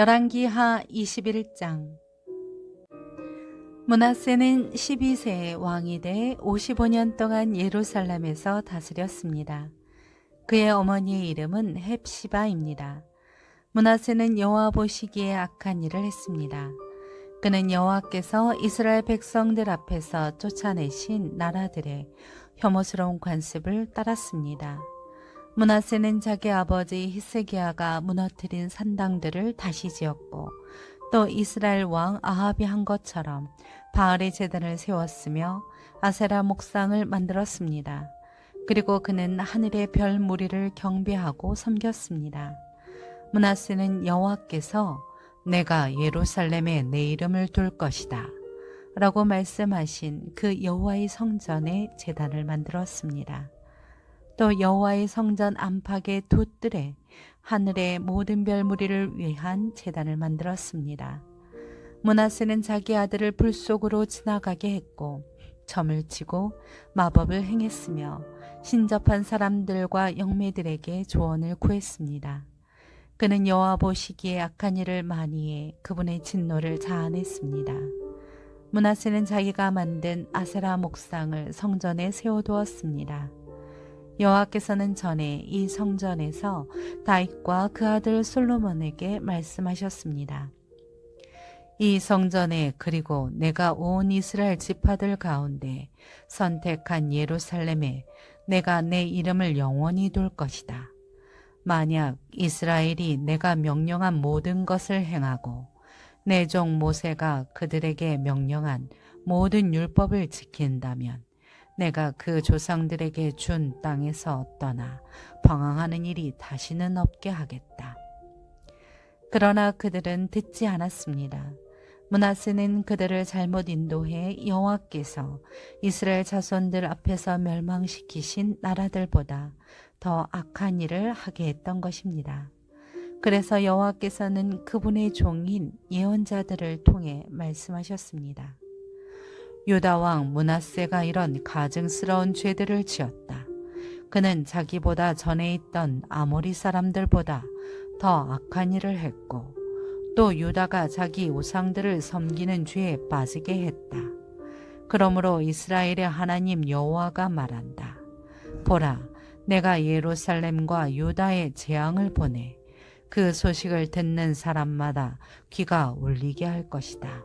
열왕기하 21장 문하세는 12세의 왕이 돼 55년 동안 예루살렘에서 다스렸습니다. 그의 어머니의 이름은 헵시바입니다. 문하세는 여호와 보시기에 악한 일을 했습니다. 그는 여호와께서 이스라엘 백성들 앞에서 쫓아내신 나라들의 혐오스러운 관습을 따랐습니다. 문하세는 자기 아버지 히스기야가 무너뜨린 산당들을 다시 지었고 또 이스라엘 왕 아합이 한 것처럼 바알의 제단을 세웠으며 아세라 목상을 만들었습니다. 그리고 그는 하늘의 별 무리를 경배하고 섬겼습니다. 문하세는 여호와께서 내가 예루살렘에 내 이름을 둘 것이다. 라고 말씀하신 그 여호와의 성전에 제단을 만들었습니다. 또 여호와의 성전 안팎의 두 뜰에 하늘의 모든 별 무리를 위한 제단을 만들었습니다. 문하세는 자기 아들을 불 속으로 지나가게 했고 점을 치고 마법을 행했으며 신접한 사람들과 영매들에게 조언을 구했습니다. 그는 여호와 보시기에 악한 일을 많이 해 그분의 진노를 자아냈습니다. 문하세는 자기가 만든 아세라 목상을 성전에 세워두었습니다. 여호와께서는 전에 이 성전에서 다윗과 그 아들 솔로몬에게 말씀하셨습니다. 이 성전에 그리고 내가 온 이스라엘 지파들 가운데 선택한 예루살렘에 내가 내 이름을 영원히 둘 것이다. 만약 이스라엘이 내가 명령한 모든 것을 행하고 내 종 모세가 그들에게 명령한 모든 율법을 지킨다면 내가 그 조상들에게 준 땅에서 떠나 방황하는 일이 다시는 없게 하겠다. 그러나 그들은 듣지 않았습니다. 문하세는 그들을 잘못 인도해 여호와께서 이스라엘 자손들 앞에서 멸망시키신 나라들보다 더 악한 일을 하게 했던 것입니다. 그래서 여호와께서는 그분의 종인 예언자들을 통해 말씀하셨습니다. 유다 왕 문하세가 이런 가증스러운 죄들을 지었다. 그는 자기보다 전에 있던 아모리 사람들보다 더 악한 일을 했고 또 유다가 자기 우상들을 섬기는 죄에 빠지게 했다. 그러므로 이스라엘의 하나님 여호와가 말한다. 보라, 내가 예루살렘과 유다에 재앙을 보내 그 소식을 듣는 사람마다 귀가 울리게 할 것이다.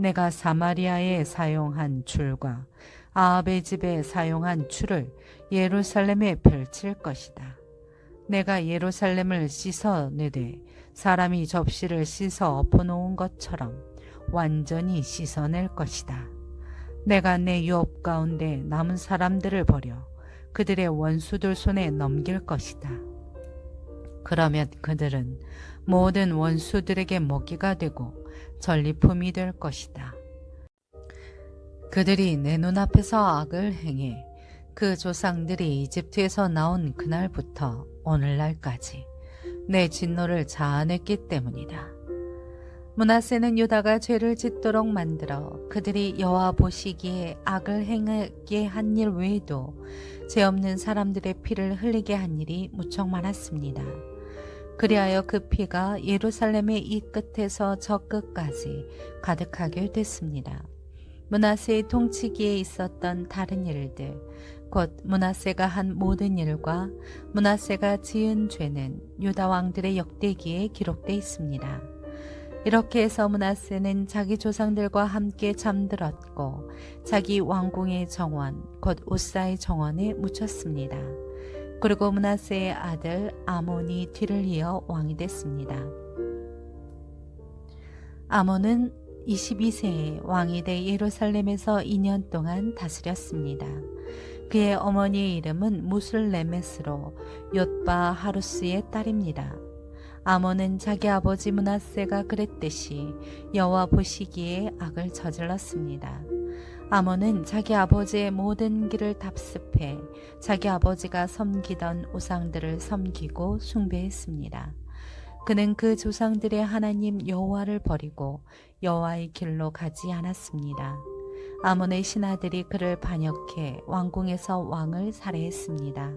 내가 사마리아에 사용한 줄과 아합의 집에 사용한 줄을 예루살렘에 펼칠 것이다. 내가 예루살렘을 씻어내되 사람이 접시를 씻어 엎어놓은 것처럼 완전히 씻어낼 것이다. 내가 내 유업 가운데 남은 사람들을 버려 그들의 원수들 손에 넘길 것이다. 그러면 그들은 모든 원수들에게 먹이가 되고 전리품이 될 것이다. 그들이 내 눈앞에서 악을 행해 그 조상들이 이집트에서 나온 그날부터 오늘날까지 내 진노를 자아냈기 때문이다. 문하세는 유다가 죄를 짓도록 만들어 그들이 여호와 보시기에 악을 행하게 한 일 외에도 죄 없는 사람들의 피를 흘리게 한 일이 무척 많았습니다. 그리하여 그 피가 예루살렘의 이 끝에서 저 끝까지 가득하게 됐습니다. 문하세의 통치기에 있었던 다른 일들, 곧 문하세가 한 모든 일과 문하세가 지은 죄는 유다 왕들의 역대기에 기록되어 있습니다. 이렇게 해서 문하세는 자기 조상들과 함께 잠들었고 자기 왕궁의 정원, 곧 우사의 정원에 묻혔습니다. 그리고 문하세의 아들 아몬이 뒤를 이어 왕이 됐습니다. 아몬은 22세에 왕이 돼 예루살렘에서 2년 동안 다스렸습니다. 그의 어머니의 이름은 무슬레메스로 옅바 하루스의 딸입니다. 아몬은 자기 아버지 문하세가 그랬듯이 여호와 보시기에 악을 저질렀습니다. 아몬은 자기 아버지의 모든 길을 답습해 자기 아버지가 섬기던 우상들을 섬기고 숭배했습니다. 그는 그 조상들의 하나님 여호와를 버리고 여호와의 길로 가지 않았습니다. 아몬의 신하들이 그를 반역해 왕궁에서 왕을 살해했습니다.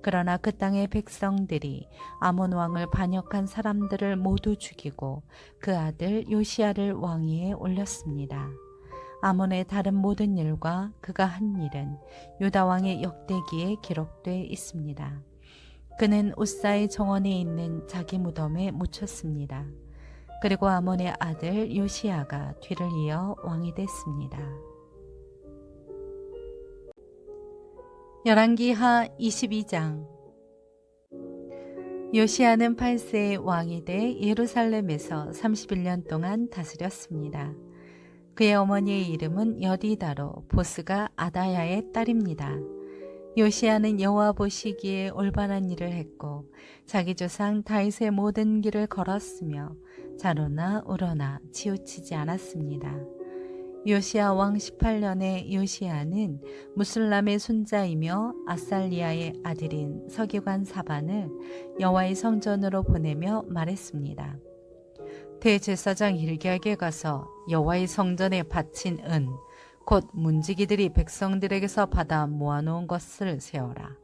그러나 그 땅의 백성들이 아몬 왕을 반역한 사람들을 모두 죽이고 그 아들 요시아를 왕위에 올렸습니다. 아몬의 다른 모든 일과 그가 한 일은 유다 왕의 역대기에 기록돼 있습니다. 그는 우사의 정원에 있는 자기 무덤에 묻혔습니다. 그리고 아몬의 아들 요시아가 뒤를 이어 왕이 됐습니다. 열왕기하 22장 요시아는 8세의 왕이 돼 예루살렘에서 31년 동안 다스렸습니다. 그의 어머니의 이름은 여디다로 보스가 아다야의 딸입니다. 요시아는 여호와 보시기에 올바른 일을 했고 자기 조상 다윗의 모든 길을 걸었으며 자로나 우러나 치우치지 않았습니다. 요시아 왕 18년에 요시아는 무슬람의 손자이며 아살리아의 아들인 서기관 사반을 여호와의 성전으로 보내며 말했습니다. 대제사장 hil기야에게 가서 여호와의 성전에 바친 은 곧 문지기들이 백성들에게서 받아 모아놓은 것을 세어라.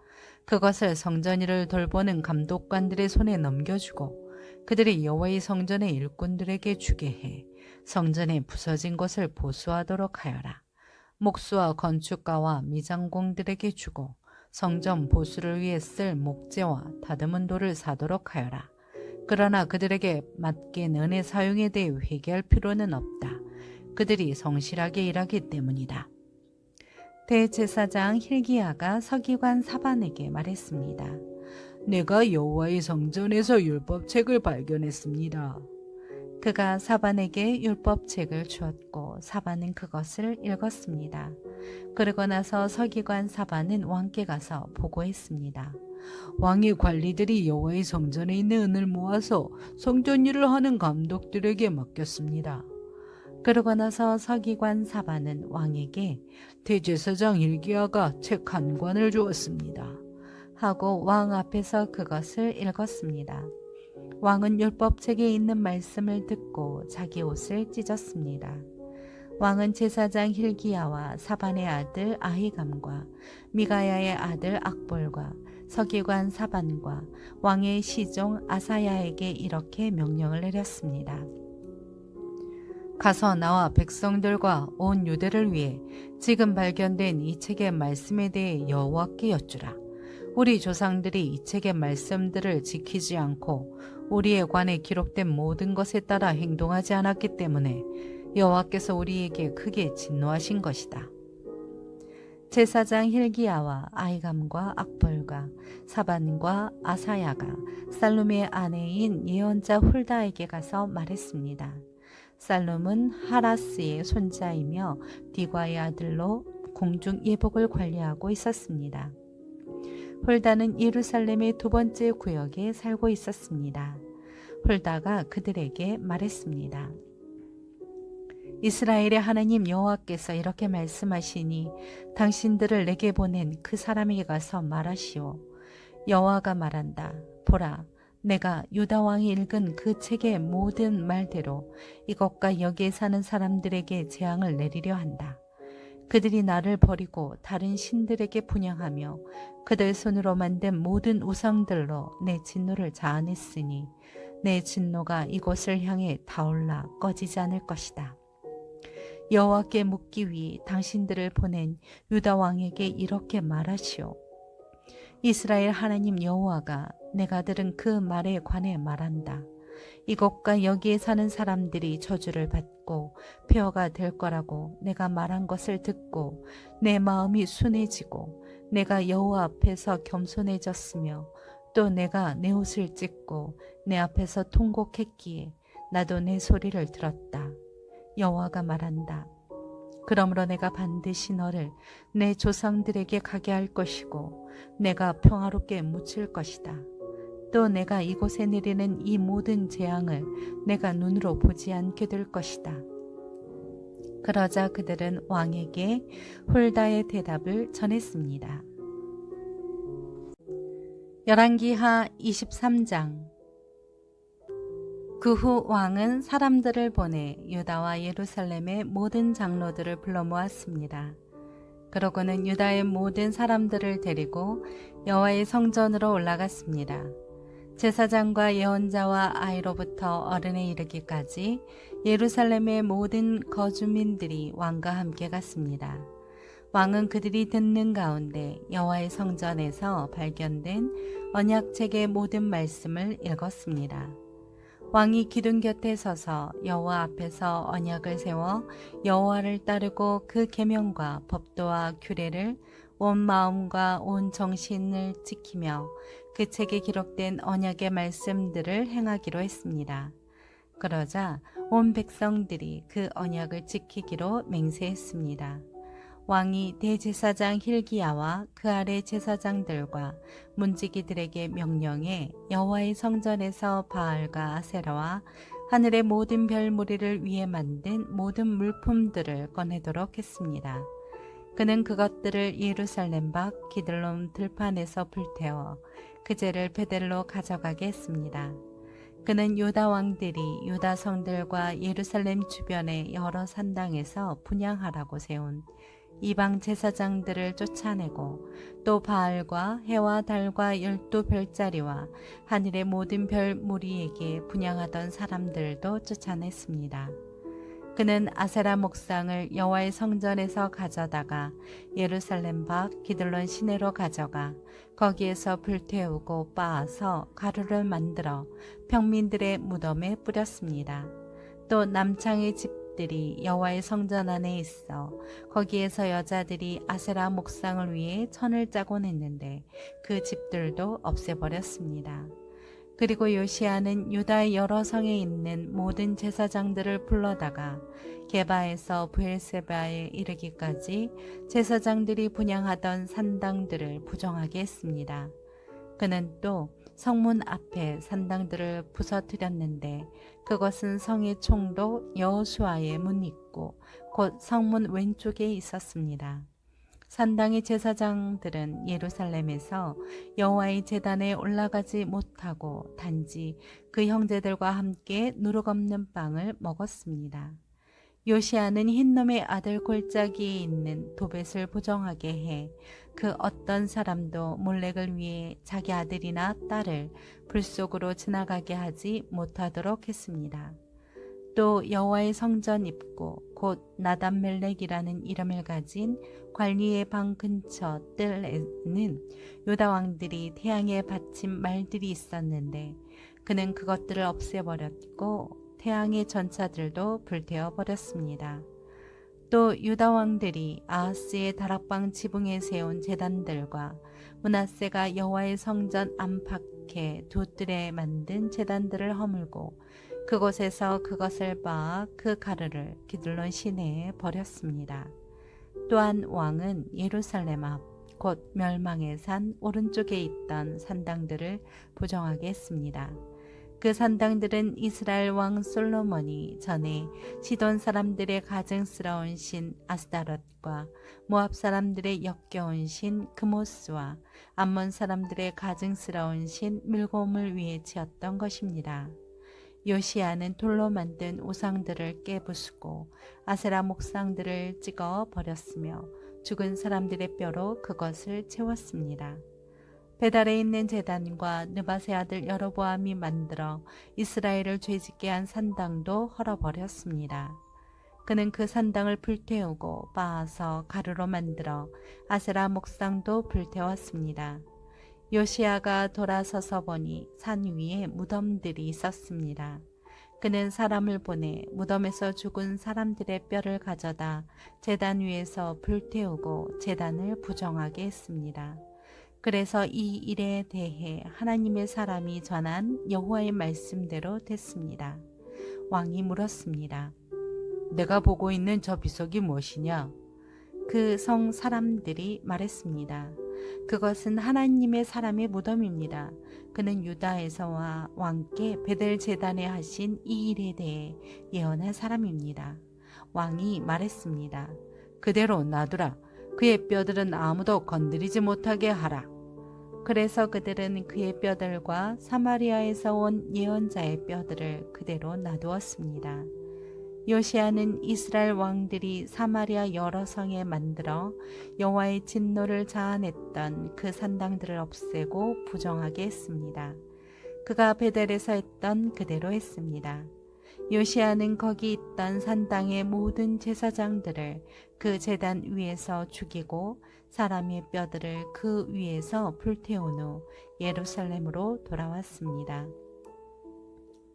그것을 성전일을 돌보는 감독관들의 손에 넘겨주고 그들이 여호와의 성전의 일꾼들에게 주게 해 성전에 부서진 것을 보수하도록 하여라. 목수와 건축가와 미장공들에게 주고 성전 보수를 위해 쓸 목재와 다듬은 돌을 사도록 하여라. 그러나 그들에게 맞게 은혜 사용에 대해 회개할 필요는 없다. 그들이 성실하게 일하기 때문이다. 대제사장 힐기야가 서기관 사반에게 말했습니다. 내가 여호와의 성전에서 율법책을 발견했습니다. 그가 사반에게 율법책을 주었고 사반은 그것을 읽었습니다. 그러고 나서 서기관 사반은 왕께 가서 보고했습니다. 왕의 관리들이 여호와의 성전에 있는 은을 모아서 성전 일을 하는 감독들에게 맡겼습니다. 그러고 나서 서기관 사반은 왕에게 대제사장 일기야가 책 한 권을 주었습니다. 하고 왕 앞에서 그것을 읽었습니다. 왕은 율법책에 있는 말씀을 듣고 자기 옷을 찢었습니다. 왕은 제사장 힐기야와 사반의 아들 아히감과 미가야의 아들 악볼과 서기관 사반과 왕의 시종 아사야에게 이렇게 명령을 내렸습니다. 가서 나와 백성들과 온 유대를 위해 지금 발견된 이 책의 말씀에 대해 여호와께 여쭈라. 우리 조상들이 이 책의 말씀들을 지키지 않고 우리에 관해 기록된 모든 것에 따라 행동하지 않았기 때문에 여호와께서 우리에게 크게 진노하신 것이다. 제사장 힐기야와 아이감과 악벌과 사반과 아사야가 살룸의 아내인 예언자 훌다에게 가서 말했습니다. 살룸은 하라스의 손자이며 디과의 아들로 공중 예복을 관리하고 있었습니다. 홀다는 예루살렘의 두 번째 구역에 살고 있었습니다. 홀다가 그들에게 말했습니다. 이스라엘의 하나님 여호와께서 이렇게 말씀하시니 당신들을 내게 보낸 그 사람에게 가서 말하시오. 여호와가 말한다. 보라, 내가 유다 왕이 읽은 그 책의 모든 말대로 이것과 여기에 사는 사람들에게 재앙을 내리려 한다. 그들이 나를 버리고 다른 신들에게 분양하며 그들 손으로 만든 모든 우상들로 내 진노를 자아냈으니 내 진노가 이곳을 향해 타올라 꺼지지 않을 것이다. 여호와께 묻기 위해 당신들을 보낸 유다 왕에게 이렇게 말하시오. 이스라엘 하나님 여호와가 내가 들은 그 말에 관해 말한다. 이곳과 여기에 사는 사람들이 저주를 받고 폐허가 될 거라고 내가 말한 것을 듣고 내 마음이 순해지고 내가 여호와 앞에서 겸손해졌으며 또 내가 내 옷을 찢고 내 앞에서 통곡했기에 나도 내 소리를 들었다. 여호와가 말한다. 그러므로 내가 반드시 너를 내 조상들에게 가게 할 것이고 내가 평화롭게 묻힐 것이다. 또 내가 이곳에 내리는 이 모든 재앙을 내가 눈으로 보지 않게 될 것이다. 그러자 그들은 왕에게 홀다의 대답을 전했습니다. 열왕기하 23장 그 후 왕은 사람들을 보내 유다와 예루살렘의 모든 장로들을 불러 모았습니다. 그러고는 유다의 모든 사람들을 데리고 여호와의 성전으로 올라갔습니다. 제사장과 예언자와 아이로부터 어른에 이르기까지 예루살렘의 모든 거주민들이 왕과 함께 갔습니다. 왕은 그들이 듣는 가운데 여호와의 성전에서 발견된 언약책의 모든 말씀을 읽었습니다. 왕이 기둥 곁에 서서 여호와 앞에서 언약을 세워 여호와를 따르고 그 계명과 법도와 규례를 온 마음과 온 정신을 지키며 그 책에 기록된 언약의 말씀들을 행하기로 했습니다. 그러자 온 백성들이 그 언약을 지키기로 맹세했습니다. 왕이 대제사장 힐기야와 그 아래 제사장들과 문지기들에게 명령해 여호와의 성전에서 바알과 아세라와 하늘의 모든 별 무리를 위해 만든 모든 물품들을 꺼내도록 했습니다. 그는 그것들을 예루살렘 밖 기들론 들판에서 불태워 그 죄를 베델로 가져가게 했습니다. 그는 유다 왕들이 유다 성들과 예루살렘 주변의 여러 산당에서 분양하라고 세운 이방 제사장들을 쫓아내고 또 바알과 해와 달과 열두 별자리와 하늘의 모든 별 무리에게 분양하던 사람들도 쫓아냈습니다. 그는 아세라 목상을 여호와의 성전에서 가져다가 예루살렘 밖 기들론 시내로 가져가 거기에서 불태우고 빻아서 가루를 만들어 평민들의 무덤에 뿌렸습니다. 또 남창의 집 들이 여호와의 성전 안에 있어 거기에서 여자들이 아세라 목상을 위해 천을 짜곤 했는데 그 집들도 없애버렸습니다. 그리고 요시아는 유다의 여러 성에 있는 모든 제사장들을 불러다가 게바에서 부엘세바에 이르기까지 제사장들이 분양하던 산당들을 부정하게 했습니다. 그는 또 성문 앞에 산당들을 부서뜨렸는데 그것은 성의 총도 여호수아의 문 있고 곧 성문 왼쪽에 있었습니다. 산당의 제사장들은 예루살렘에서 여호와의 제단에 올라가지 못하고 단지 그 형제들과 함께 누룩 없는 빵을 먹었습니다. 요시아는 흰놈의 아들 골짜기에 있는 도벳을 부정하게 해 그 어떤 사람도 몰렉을 위해 자기 아들이나 딸을 불 속으로 지나가게 하지 못하도록 했습니다. 또 여호와의 성전 입구 곧 나단멜렉이라는 이름을 가진 관리의 방 근처 뜰에는 유다 왕들이 태양에 바친 말들이 있었는데 그는 그것들을 없애버렸고 태양의 전차들도 불태워 버렸습니다. 또 유다 왕들이 아하스의 다락방 지붕에 세운 제단들과 문하세가 여호와의 성전 안팎에 두 뜰에 만든 제단들을 허물고 그곳에서 그것을 빻아 그 가루를 기들론 시내에 버렸습니다. 또한 왕은 예루살렘 앞 곧 멸망의 산 오른쪽에 있던 산당들을 부정하게 했습니다. 그 산당들은 이스라엘 왕 솔로몬이 전에 시돈 사람들의 가증스러운 신 아스다롯과 모압 사람들의 역겨운 신 그모스와 암몬 사람들의 가증스러운 신 밀곰을 위해 지었던 것입니다. 요시아는 돌로 만든 우상들을 깨부수고 아세라 목상들을 찍어 버렸으며 죽은 사람들의 뼈로 그것을 채웠습니다. 베달에 있는 제단과 느바세 아들 여로보암이 만들어 이스라엘을 죄짓게 한 산당도 헐어버렸습니다. 그는 그 산당을 불태우고 빻아서 가루로 만들어 아세라 목상도 불태웠습니다. 요시아가 돌아서서 보니 산 위에 무덤들이 있었습니다. 그는 사람을 보내 무덤에서 죽은 사람들의 뼈를 가져다 재단 위에서 불태우고 재단을 부정하게 했습니다. 그래서 이 일에 대해 하나님의 사람이 전한 여호와의 말씀대로 됐습니다. 왕이 물었습니다. 내가 보고 있는 저 비석이 무엇이냐? 그 성 사람들이 말했습니다. 그것은 하나님의 사람의 무덤입니다. 그는 유다에서와 왕께 베델 제단에 하신 이 일에 대해 예언한 사람입니다. 왕이 말했습니다. 그대로 놔두라. 그의 뼈들은 아무도 건드리지 못하게 하라. 그래서 그들은 그의 뼈들과 사마리아에서 온 예언자의 뼈들을 그대로 놔두었습니다. 요시아는 이스라엘 왕들이 사마리아 여러 성에 만들어 여호와의 진노를 자아냈던 그 산당들을 없애고 부정하게 했습니다. 그가 베델에서 했던 그대로 했습니다. 요시아는 거기 있던 산당의 모든 제사장들을 그 제단 위에서 죽이고 사람의 뼈들을 그 위에서 불태운 후 예루살렘으로 돌아왔습니다.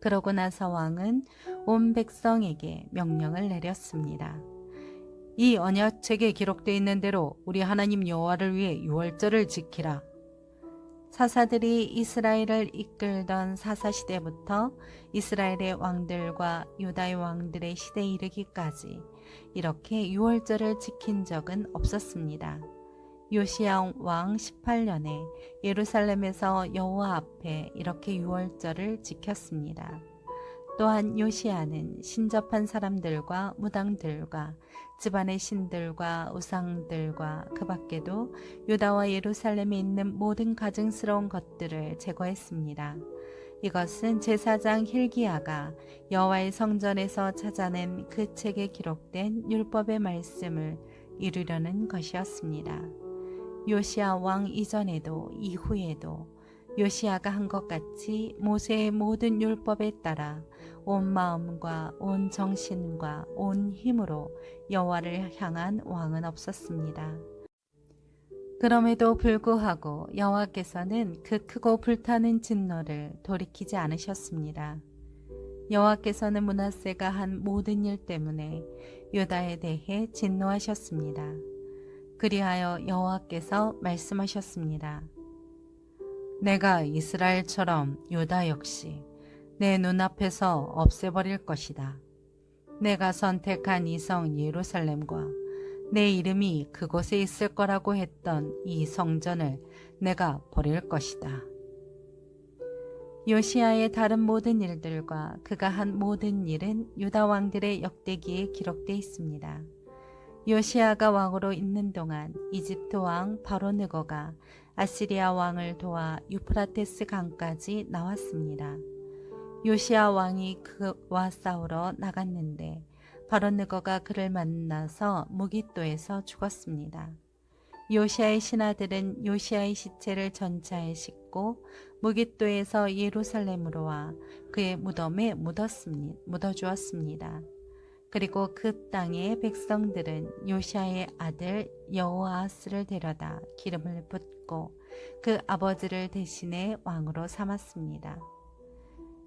그러고 나서 왕은 온 백성에게 명령을 내렸습니다. 이 언약책에 기록되어 있는 대로 우리 하나님 여호와를 위해 유월절을 지키라. 사사들이 이스라엘을 이끌던 사사 시대부터 이스라엘의 왕들과 유다의 왕들의 시대에 이르기까지 이렇게 유월절을 지킨 적은 없었습니다. 요시야 왕 18년에 예루살렘에서 여호와 앞에 이렇게 유월절을 지켰습니다. 또한 요시아는 신접한 사람들과 무당들과 집안의 신들과 우상들과 그 밖에도 유다와 예루살렘에 있는 모든 가증스러운 것들을 제거했습니다. 이것은 제사장 힐기야가 여호와의 성전에서 찾아낸 그 책에 기록된 율법의 말씀을 이루려는 것이었습니다. 요시아 왕 이전에도 이후에도 요시아가 한 것 같이 모세의 모든 율법에 따라 온 마음과 온 정신과 온 힘으로 여호와를 향한 왕은 없었습니다. 그럼에도 불구하고 여호와께서는 그 크고 불타는 진노를 돌이키지 않으셨습니다. 여호와께서는 문하세가 한 모든 일 때문에 유다에 대해 진노하셨습니다. 그리하여 여호와께서 말씀하셨습니다. 내가 이스라엘처럼 유다 역시 내 눈앞에서 없애버릴 것이다. 내가 선택한 이성 예루살렘과 내 이름이 그곳에 있을 거라고 했던 이 성전을 내가 버릴 것이다. 요시아의 다른 모든 일들과 그가 한 모든 일은 유다 왕들의 역대기에 기록되어 있습니다. 요시아가 왕으로 있는 동안 이집트 왕 바로느거가 아시리아 왕을 도와 유프라테스 강까지 나왔습니다. 요시아 왕이 그와 싸우러 나갔는데 바로느거가 그를 만나서 무기또에서 죽었습니다. 요시아의 신하들은 요시아의 시체를 전차에 싣고 무기또에서 예루살렘으로 와 그의 무덤에 묻었습니다. 묻어주었습니다. 그리고 그 땅의 백성들은 요시아의 아들 여호아스를 데려다 기름을 붓고 그 아버지를 대신해 왕으로 삼았습니다.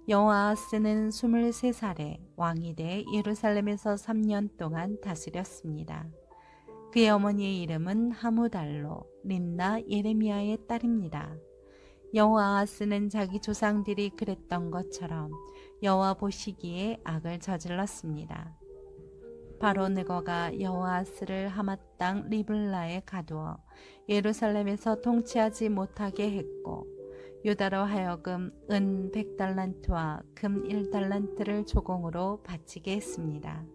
여호아스는 23살에 왕이 돼 예루살렘에서 3년 동안 다스렸습니다. 그의 어머니의 이름은 하무달로 린나 예레미야의 딸입니다. 여호아스는 자기 조상들이 그랬던 것처럼 여호와 보시기에 악을 저질렀습니다. 바로 느거가 여호아스를 하맛 땅 리블라에 가두어 예루살렘에서 통치하지 못하게 했고 유다로 하여금 은 100달란트와 금 1달란트를 조공으로 바치게 했습니다.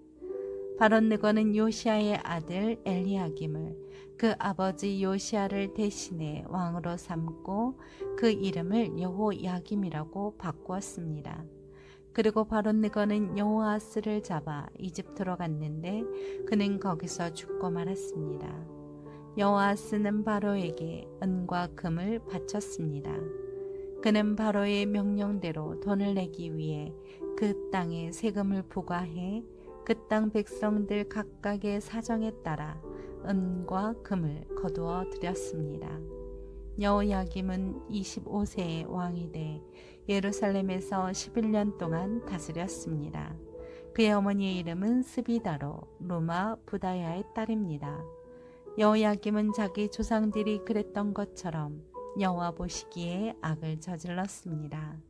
바론 느거는 요시아의 아들 엘리야김을 그 아버지 요시아를 대신해 왕으로 삼고 그 이름을 여호야김이라고 바꾸었습니다. 그리고 바론 느거는 여호아스를 잡아 이집트로 갔는데 그는 거기서 죽고 말았습니다. 여호아스는 바로에게 은과 금을 바쳤습니다. 그는 바로의 명령대로 돈을 내기 위해 그 땅에 세금을 부과해 그 땅 백성들 각각의 사정에 따라 은과 금을 거두어 드렸습니다. 여호야김은 25세의 왕이 돼 예루살렘에서 11년 동안 다스렸습니다. 그의 어머니의 이름은 스비다로 루마 부다야의 딸입니다. 여호야김은 자기 조상들이 그랬던 것처럼 여호와 보시기에 악을 저질렀습니다.